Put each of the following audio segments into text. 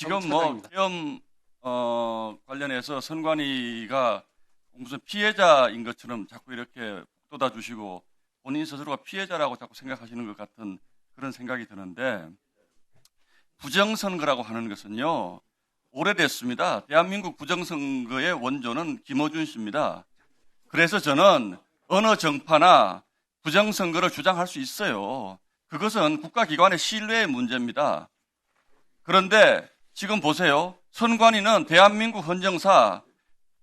지금 뭐. 계엄 어, 관련해서 선관위가 무슨 피해자인 것처럼 자꾸 이렇게 돋아 주시고 본인 스스로가 피해자라고 자꾸 생각하시는 것 같은 그런 생각이 드는데 부정선거라고 하는 것은요 오래됐습니다. 대한민국 부정선거의 원조는 김어준 씨입니다. 그래서 저는 어느 정파나 부정선거를 주장할 수 있어요. 그것은 국가기관의 신뢰의 문제입니다. 그런데 지금 보세요. 선관위는 대한민국 헌정사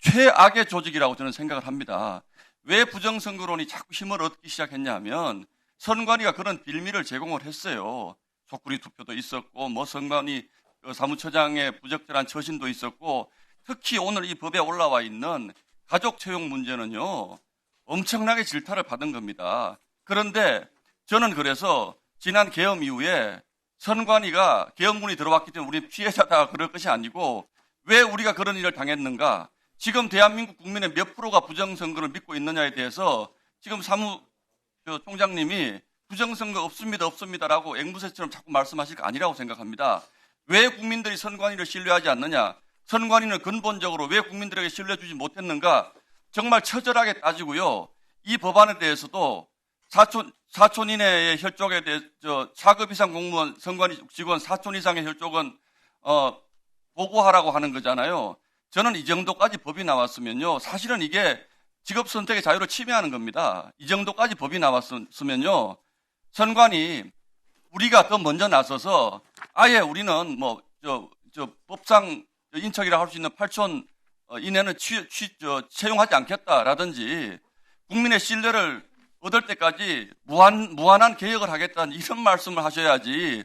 최악의 조직이라고 저는 생각을 합니다. 왜 부정선거론이 자꾸 힘을 얻기 시작했냐면 선관위가 그런 빌미를 제공을 했어요. 속구리 투표도 있었고 뭐 선관위 그 사무처장의 부적절한 처신도 있었고 특히 오늘 이 법에 올라와 있는 가족 채용 문제는요 엄청나게 질타를 받은 겁니다. 그런데 저는 그래서 지난 계엄 이후에 선관위가 계엄군이 들어왔기 때문에 우리 피해자다 그럴 것이 아니고 왜 우리가 그런 일을 당했는가? 지금 대한민국 국민의 몇 프로가 부정선거를 믿고 있느냐에 대해서 지금 사무 저 총장님이 부정선거 없습니다, 없습니다라고 앵무새처럼 자꾸 말씀하실 거 아니라고 생각합니다. 왜 국민들이 선관위를 신뢰하지 않느냐? 선관위는 근본적으로 왜 국민들에게 신뢰 주지 못했는가? 정말 처절하게 따지고요. 이 법안에 대해서도 사촌, 사촌 이내의 혈족에 대해, 저, 4급 이상 공무원, 선관위 직원 4촌 이상의 혈족은, 어, 보고하라고 하는 거잖아요. 저는 이 정도까지 법이 나왔으면요. 사실은 이게 직업 선택의 자유를 침해하는 겁니다. 이 정도까지 법이 나왔으면요. 선관위 우리가 더 먼저 나서서 아예 우리는 뭐, 저, 저, 법상 인척이라 할 수 있는 8촌 어, 이내는 취, 취, 저, 채용하지 않겠다라든지 국민의 신뢰를 얻을 때까지 무한, 무한한 개혁을 하겠다는 이런 말씀을 하셔야지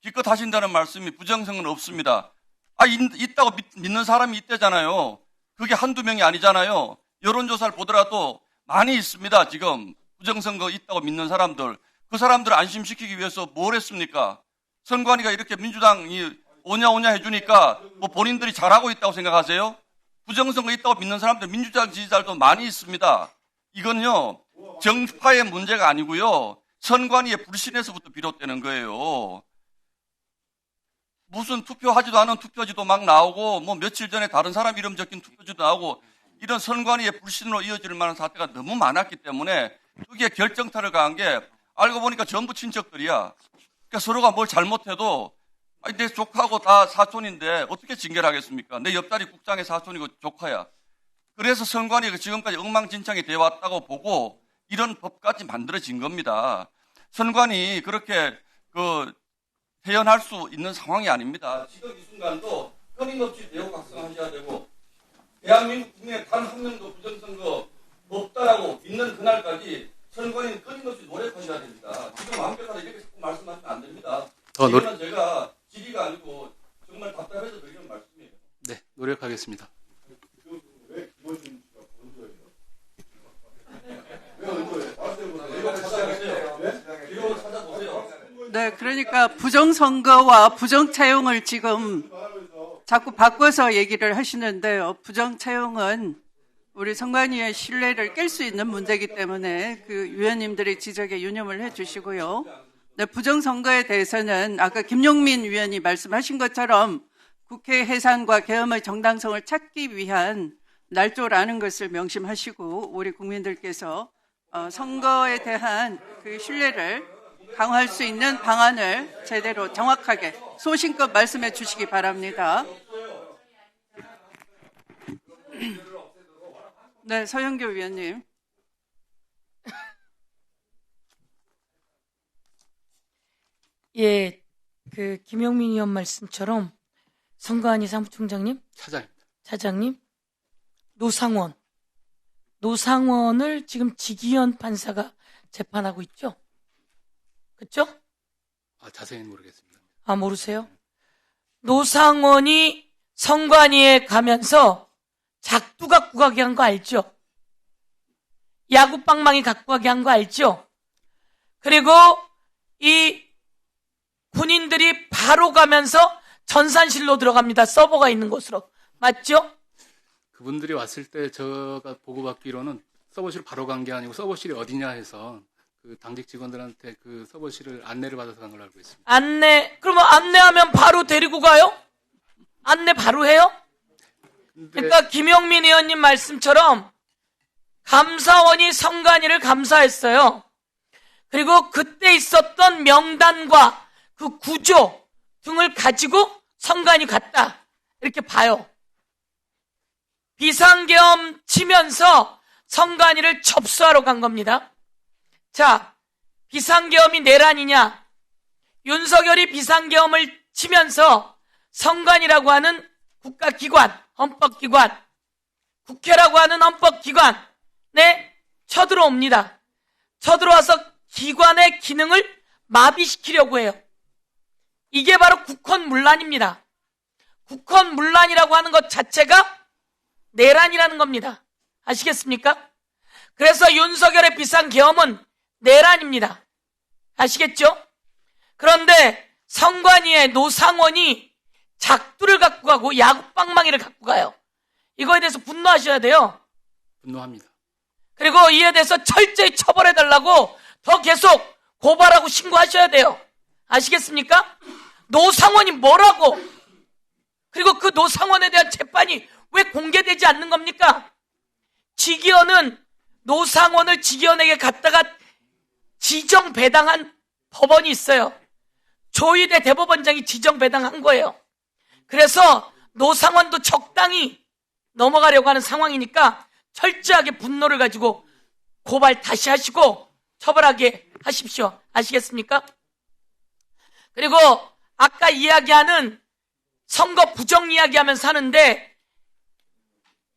기껏 하신다는 말씀이 부정성은 없습니다. 아, 있, 있다고 믿, 믿는 사람이 있대잖아요. 그게 한두 명이 아니잖아요. 여론조사를 보더라도 많이 있습니다. 지금 부정선거 있다고 믿는 사람들. 그 사람들을 안심시키기 위해서 뭘 했습니까? 선관위가 이렇게 민주당이 오냐 오냐 해주니까 뭐 본인들이 잘하고 있다고 생각하세요? 부정선거 있다고 믿는 사람들 민주당 지지자들도 많이 있습니다. 이건요 정파의 문제가 아니고요 선관위의 불신에서부터 비롯되는 거예요. 무슨 투표하지도 않은 투표지도 막 나오고 뭐 며칠 전에 다른 사람 이름 적힌 투표지도 나오고 이런 선관위의 불신으로 이어질 만한 사태가 너무 많았기 때문에 그게 결정타를 가한 게 알고 보니까 전부 친척들이야. 그러니까 서로가 뭘 잘못해도 아니, 내 조카하고 다 사촌인데 어떻게 징계를 하겠습니까? 내 옆다리 국장의 사촌이고 조카야. 그래서 선관위가 지금까지 엉망진창이 되어 왔다고 보고 이런 법까지 만들어진 겁니다. 선관위 그렇게 그 태연할 수 있는 상황이 아닙니다. 지금 이 순간도 끊임없이 대우 각성하셔야 되고 대한민국 국민의 단한 명도 부정선거 없다라고 믿는 그날까지 선관위는 끊임없이 노력하셔야 됩니다. 지금 완벽하게 이렇게 자꾸 말씀하시면 안 됩니다. 더 노, 이거는 제가 질의가 아니고 정말 답답해서 드리는 말씀이에요. 네, 노력하겠습니다. 이거 찾아보세요. 이거 찾아보세요. 네, 그러니까 부정선거와 부정차용을 지금 자꾸 바꿔서 얘기를 하시는데요. 부정차용은 우리 선관위의 신뢰를 깰 수 있는 문제이기 때문에 그 위원님들의 지적에 유념을 해 주시고요. 네, 부정선거에 대해서는 아까 김용민 위원이 말씀하신 것처럼 국회 해산과 계엄의 정당성을 찾기 위한 날조라는 것을 명심하시고 우리 국민들께서 어, 선거에 대한 그 신뢰를 강화할 수 있는 방안을 제대로 정확하게 소신껏 말씀해 주시기 바랍니다. 네, 서영교 위원님. 예, 그 김영민 의원 말씀처럼 선관위 사무총장님, 차장입니다. 차장님, 노상원, 노상원을 지금 지기현 판사가 재판하고 있죠? 그쵸? 아, 자세히는 모르겠습니다. 아, 모르세요? 노상원이 선관위에 가면서 작두 갖고 가게 한 거 알죠? 야구 빵망이 갖고 가게 한 거 알죠? 그리고 이 군인들이 바로 가면서 전산실로 들어갑니다. 서버가 있는 곳으로. 맞죠? 그분들이 왔을 때 제가 보고받기로는 서버실 바로 간 게 아니고 서버실이 어디냐 해서 그 당직 직원들한테 그 서버실을 안내를 받아서 간 걸로 알고 있습니다. 안내, 그러면 안내하면 바로 데리고 가요? 안내 바로 해요? 그러니까 김용민 의원님 말씀처럼 감사원이 성관이를 감사했어요. 그리고 그때 있었던 명단과 그 구조 등을 가지고 성관이 갔다. 이렇게 봐요. 비상계엄 치면서 성관이를 접수하러 간 겁니다. 자, 비상계엄이 내란이냐? 윤석열이 비상계엄을 치면서 성관이라고 하는 국가기관, 헌법기관, 국회라고 하는 헌법기관에 쳐들어옵니다. 쳐들어와서 기관의 기능을 마비시키려고 해요. 이게 바로 국헌 문란입니다. 국헌 문란이라고 하는 것 자체가 내란이라는 겁니다. 아시겠습니까? 그래서 윤석열의 비상계엄은 내란입니다. 아시겠죠? 그런데 성관위의 노상원이 작두를 갖고 가고 야구방망이를 갖고 가요. 이거에 대해서 분노하셔야 돼요. 분노합니다. 그리고 이에 대해서 철저히 처벌해달라고 더 계속 고발하고 신고하셔야 돼요. 아시겠습니까? 노상원이 뭐라고? 그리고 그 노상원에 대한 재판이 왜 공개되지 않는 겁니까? 지기현은 노상원을 지기현에게 갖다가 지정 배당한 법원이 있어요. 조희대 대법원장이 지정 배당한 거예요. 그래서 노상원도 적당히 넘어가려고 하는 상황이니까 철저하게 분노를 가지고 고발 다시 하시고 처벌하게 하십시오. 아시겠습니까? 그리고 아까 이야기하는 선거 부정 이야기하면서 하는데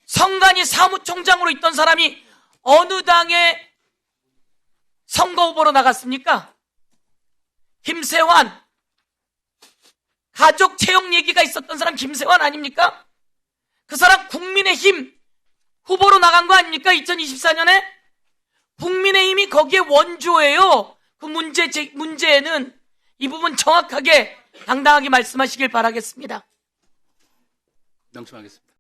성관이 사무총장으로 있던 사람이 어느 당의 선거 후보로 나갔습니까? 김세환 가족 채용 얘기가 있었던 사람 김세환 아닙니까? 그 사람 국민의힘 후보로 나간 거 아닙니까? 2024년에? 국민의힘이 거기에 원조예요. 그 문제, 제- 문제에는 이 부분 정확하게 당당하게 말씀하시길 바라겠습니다. 명심하겠습니다.